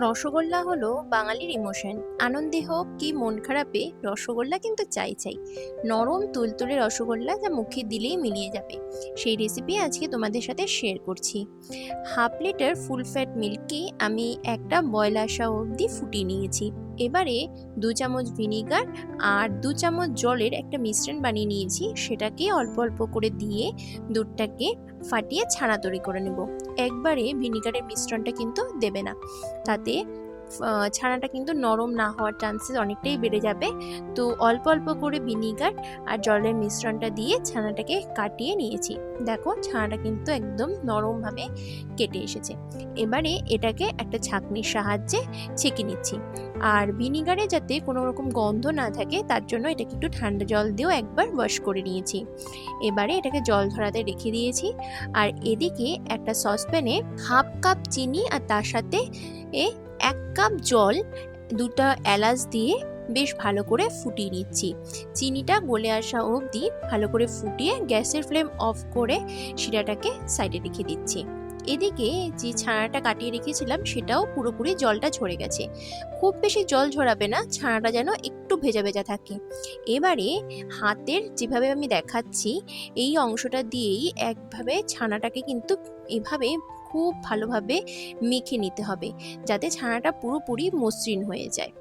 রসগোল্লা হলো বাঙালির ইমোশন আনন্দে হোক কি মন খারাপে, রসগোল্লা কিন্তু চাই চাই। নরম তুলতুলে রসগোল্লা যা মুখে দিলেই মিলিয়ে যাবে। সেই রেসিপি আজকে তোমাদের সাথে শেয়ার করছি। হাফ লিটার ফুল ফ্যাট মিল্ককে আমি একটা বয়ল আসা অবধি ফুটিয়ে নিয়েছি। এবারে দু চামচ ভিনিগার আর দু চামচ জলের একটা মিশ্রণ বানিয়ে নিয়েছি। সেটাকে অল্প অল্প করে দিয়ে দুধটাকে ফাটিয়ে ছানা তৈরি করে নেব। একবারে ভিনিগারের মিশ্রণটা কিন্তু দেবে না। তাতে ছানাটা কিন্তু নরম না হওয়ার চান্সেস অনেকটাই বেড়ে যাবে। তো অল্প অল্প করে ভিনিগার আর জলের মিশ্রণটা দিয়ে ছানাটাকে কাটিয়ে নিয়েছি। দেখো, ছানাটা কিন্তু একদম নরমভাবে কেটে এসেছে। এবারে এটাকে একটা ছাঁকনির সাহায্যে ছেঁকে নিচ্ছি। আর ভিনিগারে যাতে কোনো রকম গন্ধ না থাকে, তার জন্য এটাকে একটু ঠান্ডা জল দিয়েও একবার ওয়াশ করে নিয়েছি। এবারে এটাকে জল ধরাতে রেখে দিয়েছি। আর এদিকে একটা সসপ্যানে হাফ কাপ চিনি আর তার সাথে এ এক কাপ জল, দুটা এলাচ দিয়ে বেশ ভালো করে ফুটিয়ে নিচ্ছি। চিনিটা গলে আসা অবধি ভালো করে ফুটিয়ে গ্যাসের ফ্লেম অফ করে শিরাটাকে সাইডে রেখে দিচ্ছি। এদিকে যে ছানাটা কাটিয়ে রেখেছিলাম, সেটাও পুরোপুরি জলটা ঝরে গেছে। খুব বেশি জল ঝরাবে না, ছানাটা যেন একটু ভেজা ভেজা থাকে। এবারে হাতের যেভাবে আমি দেখাচ্ছি, এই অংশটা দিয়েই একভাবে ছানাটাকে কিন্তু এভাবে খুব ভালোভাবে মেখে নিতে হবে, যাতে ছানাটা পুরোপুরি মসৃণ হয়ে যায়।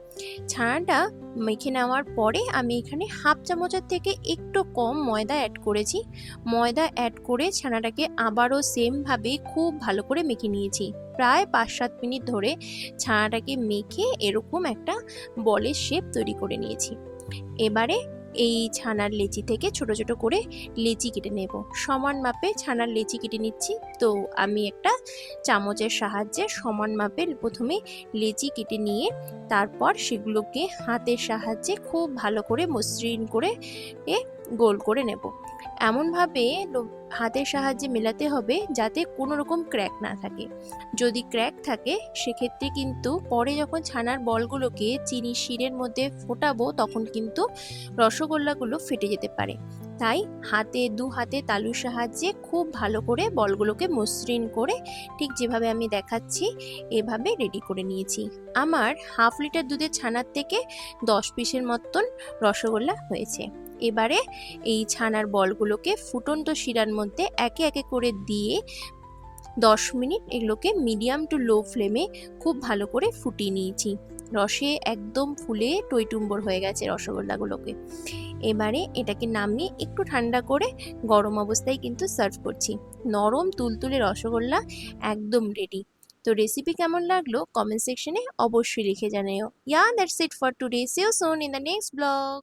ছানাটা মেখে নেওয়ার পরে আমি এখানে হাফ চামচের থেকে একটু কম ময়দা অ্যাড করেছি। ময়দা অ্যাড করে ছানাটাকে আবারও সেমভাবে খুব ভালো করে মেখে নিয়েছি। প্রায় পাঁচ সাত মিনিট ধরে ছানাটাকে মেখে এরকম একটা বলের শেপ তৈরি করে নিয়েছি। এবারে এই ছানার লেচি থেকে ছোট ছোট করে লেচি কেটে নেব। সমান মাপে ছানার লেচি কেটে নিচ্ছি। তো আমি একটা চামচের সাহায্যে সমান মাপে প্রথমে লেচি কেটে নিয়ে তারপর সেগুলোকে হাতের সাহায্যে খুব ভালো করে মসৃণ করে গোল করে নেব। এমনভাবে হাতের সাহায্যে মেলাতে হবে যাতে কোনো রকম ক্র্যাক না থাকে। যদি ক্র্যাক থাকে, সেক্ষেত্রে কিন্তু পরে যখন ছানার বলগুলোকে চিনি শিরের মধ্যে ফোটাবো, তখন কিন্তু রসগোল্লাগুলো ফেটে যেতে পারে। তাই হাতে, দু হাতে তালুর সাহায্যে খুব ভালো করে বলগুলোকে মসৃণ করে ঠিক যেভাবে আমি দেখাচ্ছি, এভাবে রেডি করে নিয়েছি। আমার হাফ লিটার দুধের ছানার থেকে দশ পিসের মতন রসগোল্লা হয়েছে। এবারে এই ছানার বলগুলোকে ফুটন্ত শিরার মধ্যে একে একে করে দিয়ে দশ মিনিট এগুলোকে মিডিয়াম টু লো ফ্লেমে খুব ভালো করে ফুটিয়ে নিয়েছি। রসে একদম ফুলে টইটুম্বর হয়ে গেছে রসগোল্লাগুলোকে। এবারে এটাকে নামিয়ে একটু ঠান্ডা করে গরম অবস্থায় কিন্তু সার্ভ করছি। নরম তুলতুলে রসগোল্লা একদম রেডি তো রেসিপি কেমন লাগল কমেন্ট সেকশনে অবশ্যই লিখে জানাও। Yeah that's it for today see you soon in the next blog